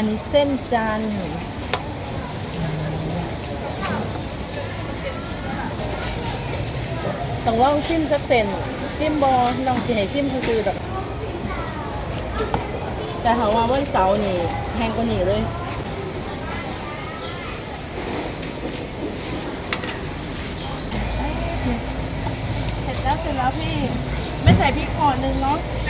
อันนี้เส้นจันทร์ต้องลองชิมสักเส้นชิมบอลองสิให้ชิมคือๆแบบแต่หาว่าวันเสาร์นี่แพงกว่านี้เลยเสร็จแล้วเสร็จแล้วพี่ ไม่ใส่พริกก่อนหนึ่งเนาะ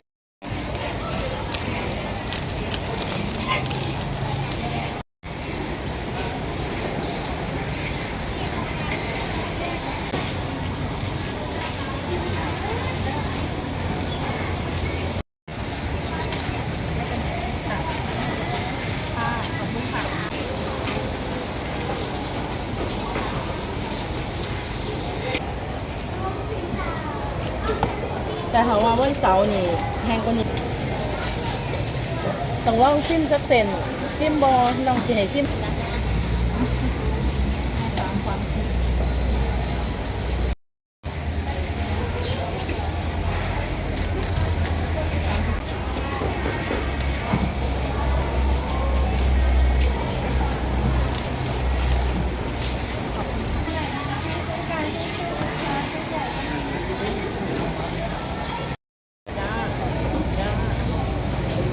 แต่หาว่าวันเสาร์นี่แพงกว่านี้ต้องลองชิมสักเส้นชิมบอลองชิมให้ชิม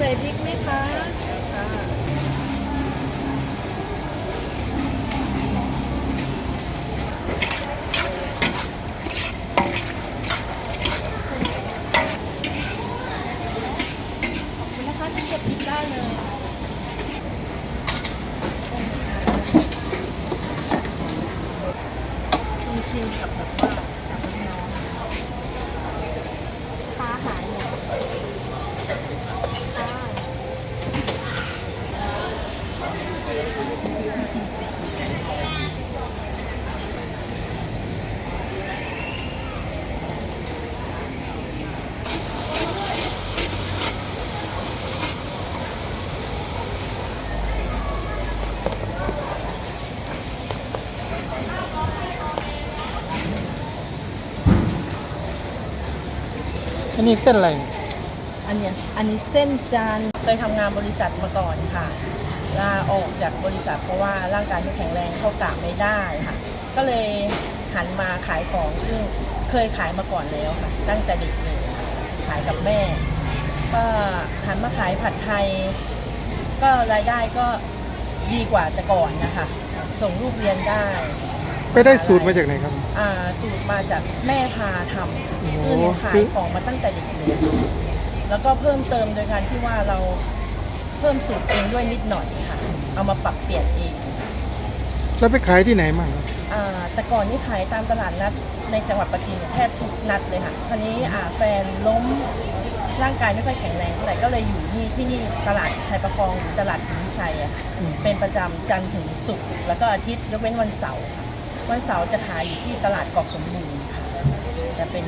ใส่พริกไหมคะค่ะขอบคุณนะคะที่กดกินได้เลยชิมๆกับแบบว่ากับน้องค้าหายหมดค่ะ อั นี้เส้นอะไรอันเนี้ยอันนี้เส้นจันเคยทำงานบริษัทมาก่อนค่ะลาออกจากบริษัทเพราะว่าร่างกายไม่แข็งแรงเข้ากะไม่ได้ค่ะ ก็เลยหันมาขายของซึ่งเคยขายมาก่อนแล้วค่ะ ตั้งแต่เด็กเลยขายกับแม่ ก็หันมาขายผัดไทย ก็รายได้ก็ดีกว่าแต่ก่อนนะคะ ส่งลูกเรียนได้ ไปได้สูตรมาจากไหนครับ อ่าสูตรมาจากแม่พาทำโอ้โหคือหนูขายของมาตั้งแต่เด็กเลยแล้วก็เพิ่มเติมโดยการที่ว่าเราเพิ่มสูตรเองด้วยนิดหน่อยค่ะ เอามาปรับเปลี่ยนเองแล้วไปขายที่ไหนมั่งครับอ่าแต่ก่อนนี่ขายตามตลาดนัดในจังหวัดปัตตานีแทบทุกนัดเลยค่ะคราวนี้อ่าแฟนล้มร่างกายไม่ค่อยแข็งแรงเท่าไหร่ก็เลยอยู่ที่ที่นี่ตลาดไทยประคองหรือตลาดพิมพ์ชัยอะค่ะอืมเป็นประจำจันทร์ถึงศุกร์แล้วก็อาทิตย์ยกเว้นวันเสาร์ค่ะ วันเสาร์จะขายอยู่ที่ตลาดกอกสมบูรณ์ค่ะจะเป็น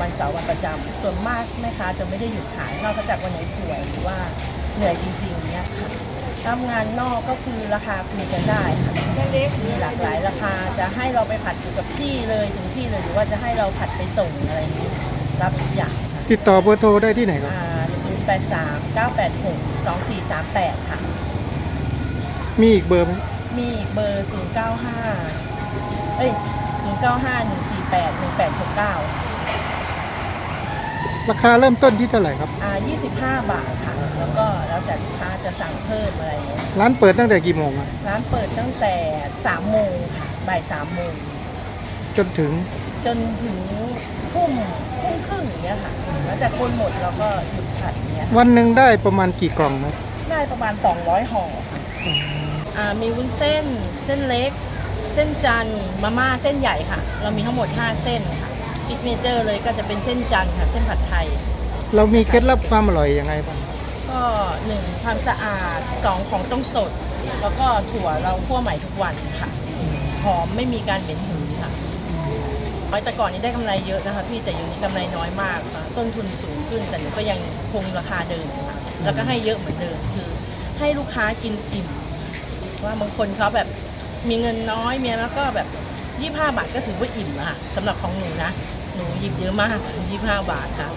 วันเสาร์วันประจำส่วนมากแม่ค้าจะไม่ได้หยุดขายนอกจากวันไหนป่วยหรือว่าเหนื่อยจริงๆเนี้ยค่ะทำงานนอกก็คือราคาคุยกันได้ค่ะมีหลากหลายราคาจะให้เราไปผัดอยู่กับที่เลยถึงที่เลยหรือว่าจะให้เราผัดไปส่งอะไรอย่างนี้รับทุกอย่างค่ะติดต่อเบอร์โทรได้ที่ไหนครับอ่า083 986 2438ค่ะ มีอีกเบอร์ไหมมีอีกเบอร์095เอ้ย095 148 1869ราคาเริ่มต้นที่เท่าไหร่ครับ อ่า25 บาทค่ะ แล้วก็แล้วแต่ลูกค้าจะสั่งเพิ่มอะไรอย่างเงี้ยร้านเปิดตั้งแต่กี่โมงอะร้านเปิดตั้งแต่3โมงค่ะบ่าย3โมงจนถึงจนถึงทุ่มทุ่มครึ่งอย่างเงี้ยค่ะ แล้วแต่คนหมดเราก็หยุดผัดอย่างเงี้ย วันหนึ่งได้ประมาณกี่กล่องนะได้ประมาณ 200ห่อค่ะอ่ามีวุ้นเส้น เส้นเล็ก เส้นจันทร์มาม่าเส้นใหญ่ค่ะ เรามีทั้งหมด 5 เส้นค่ะพิกเนเจอร์เลยก็จะเป็นเส้นจันทร์ค่ะ เส้นผัดไทย เรามีเคล็ดลับความอร่อยยังไงบ้างก็หนึ่งความสะอาดสองของต้องสด แล้วก็ถั่วเราคั่วใหม่ทุกวันค่ะหอมไม่มีการเหม็นหืนค่ะน้อยแต่ก่อนนี้ได้กำไรเยอะนะคะพี่แต่อยู่นี้กำไรน้อยมากค่ะต้นทุนสูงขึ้นแต่หนูก็ยังคงราคาเดิมค่ะแล้วก็ให้เยอะเหมือนเดิมคือ ให้ลูกค้ากินอิ่มว่าบางคนเขาแบบ มีเงินน้อยเมียแล้วก็แบบยี่ห้าบาทก็ถือว่าอิ่มอะค่ะสำหรับของหนูนะ หนูหยิบเยอะมากยี่ห้าบาทค่ะ